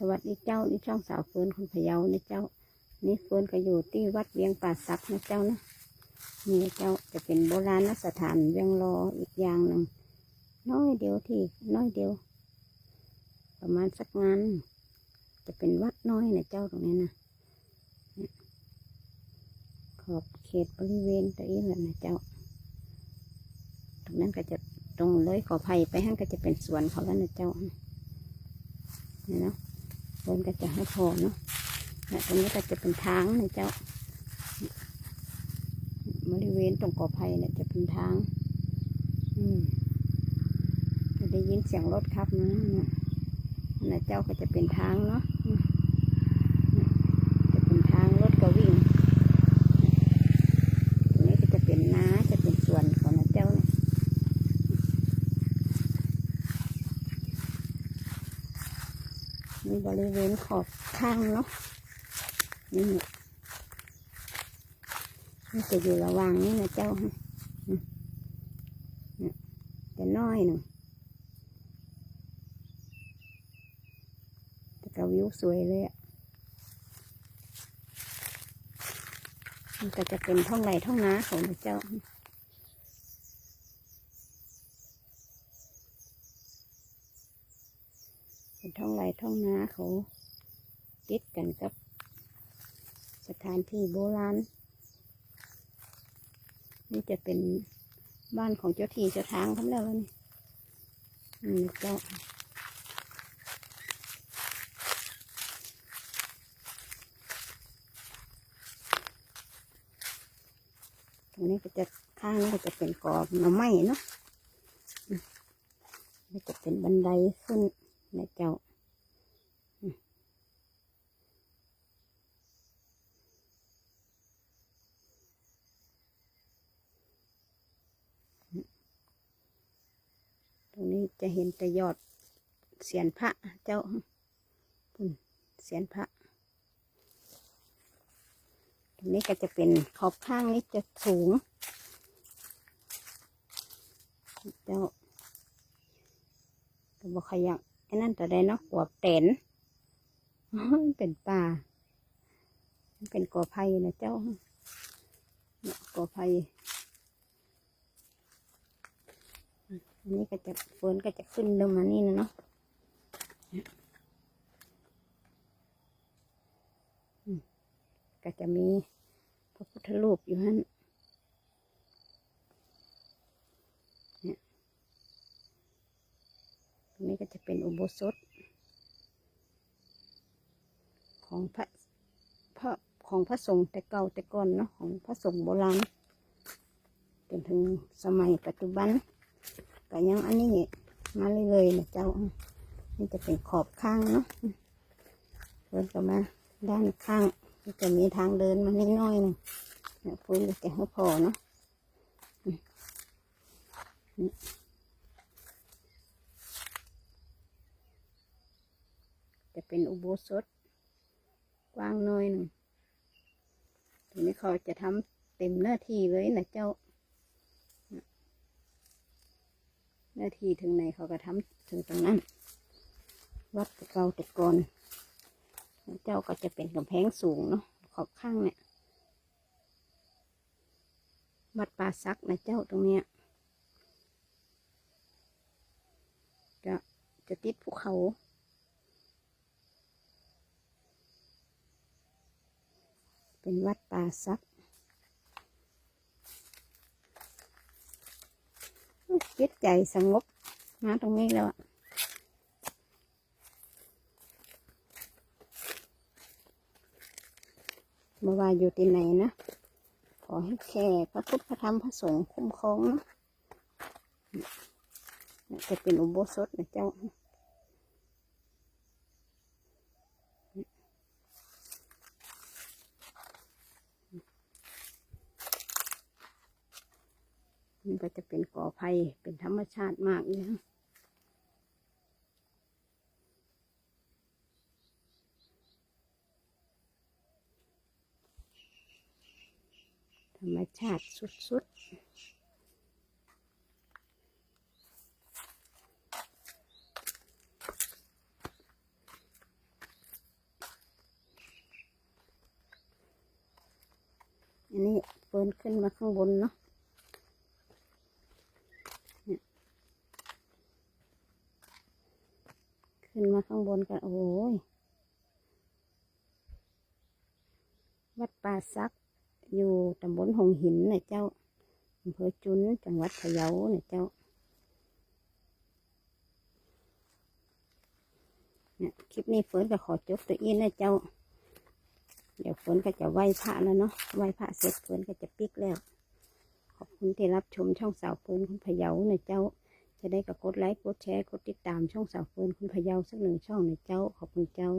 สวัสดีเจ้านี่ช่องสาวเฟิร์นคนพะเยานะเจ้า นี่เฟิร์นก็อยู่ที่วัดเวียงป่าซับนะเจ้านะนี่เจ้าจะเป็นโบราณสถานเวียงรออีกอย่างหนึ่งน้อยเดียวที่น้อยเดียว ประมาณสักงานจะเป็นวัดน้อยนะเจ้าตรงนี้นะขอบเขตบริเวณตัวนี้แหละนะเจ้า ตรงนั้นก็จะตรงเลยขอภัยไปห้างก็จะเป็นสวนเขาแล้วนะเจ้าเนี่ คนก็จะให้พอเนาะเนี่ยตรงนี้ก็จะเป็นทางนะเจ้า บริเวณตรงกอไผ่เนี่ยจะเป็นทาง อืมจะได้ยินเสียงรถครับมาเนี่ยนะเจ้าก็จะเป็นทางเนาะเป็นทางรถก็วิ่ง ตรงนี้ก็จะเป็นนาจะเป็นสวนของนะเจ้าเนี่ย มีบริเวณขอบข้างเนาะนี่นี่จะอยู่ระหว่างนี้นะเจ้าฮะอืมเนี่ยจะน้อยหนึ่งแต่กวิวสวยเลยอะมันก็จะเป็นท้องไร่ท้องนาของเจ้า เป็นท้องไร่ท้องนาเขาติดกันกับ สถานที่โบราณ นี่จะเป็นบ้านของเจ้าที่เจ้าทางเขาแล้วนี่อืมเจ้าตรงนี้ก็จะข้างนี้ก็จะเป็นกรอบหน่อไม้เนาะอืมนี่จะเป็นบันไดขึ้น นะเจ้าตรงนี้จะเห็นแต่ยอดเสียนพระเจ้าปุ่นเสียนพระตรงนี้ก็จะเป็นขอบข้างนี้จะสูงเจ้าก็บอกขยัก ไอ้นั่นแต่ใดเนาะกวบเต็นเป็นป่าเป็นกอไผ่นะเจ้าเกอไผ่อันนี้ก็จะฝนก็จะขึ้นลงมานี่นะเนาะก็จะมีพระพุทธรูปอยู่ฮั่นเนี่ยตรงนี้ ก็จะเป็นอุโบสถ ของพระพระของพระสงฆ์แต่เก่าแต่ก่อนเนาะของพระสงฆ์โบราณจนถึงสมัยปัจจุบันก็ยังอันนี้มาเรื่อยๆนะเจ้านี่จะเป็นขอบข้างเนาะเดินก็มาด้านข้างจะมีทางเดินมานิดหน้อยหนึงเนี่ยพื้นก็จะให้พอเนาะอืมนี่ จะเป็นอุโบสถกว้างน้อยหนึ่งทีนี้เขาจะทำเต็มหน้าที่เลยนะเจ้า หน้าที่ถึงไหนเขาก็ทำถึงตรงนั้น วัดเก่าแต่ก่อนเจ้าก็จะเป็นกำแพงสูงเนาะขอบข้างเนี่ยวัดป่าซักนะเจ้าตรงเนี้ยจะจะติดภูเขา เป็นวัดป่าซักจิตใจสงบมาตรงนี้แล้วอะม่ว่าอยู่ที่ไหนนะ ขอให้แค่พระพุทธพระธรรมพระสงฆ์คุ้มครองนะจะเป็นอุโบสถนะเจ้า ก็จะเป็นกอไผ่เป็นธรรมชาติมากเลยธรรมชาติสุดๆอันนี้เฟินขึ้นมาข้างบนเนาะ ขึ้นมาข้างบนกัน โอ้ย วัดป่าซัก อยู่ตำบลหงหินนะเจ้าอำเภอจุนจังหวัดพะเยานะเจ้า เนี่ยคลิปนี้เฟิร์นก็ขอจบตัวอีนะเจ้า เดี๋ยวเฟิร์นก็จะไหว้พระแล้วเนาะ ไหว้พระเสร็จเฟิร์นก็จะปิกแล้ว ขอบคุณที่รับชมช่องสาวเฟิร์นคุณพะเยานะเจ้า จะได้ก็กดไลค์กดแชร์กดติดตามช่องสาวเฟิร์นคุณพะเยาสักหนึ่งช่องนเจ้าขอบคุณเจ้า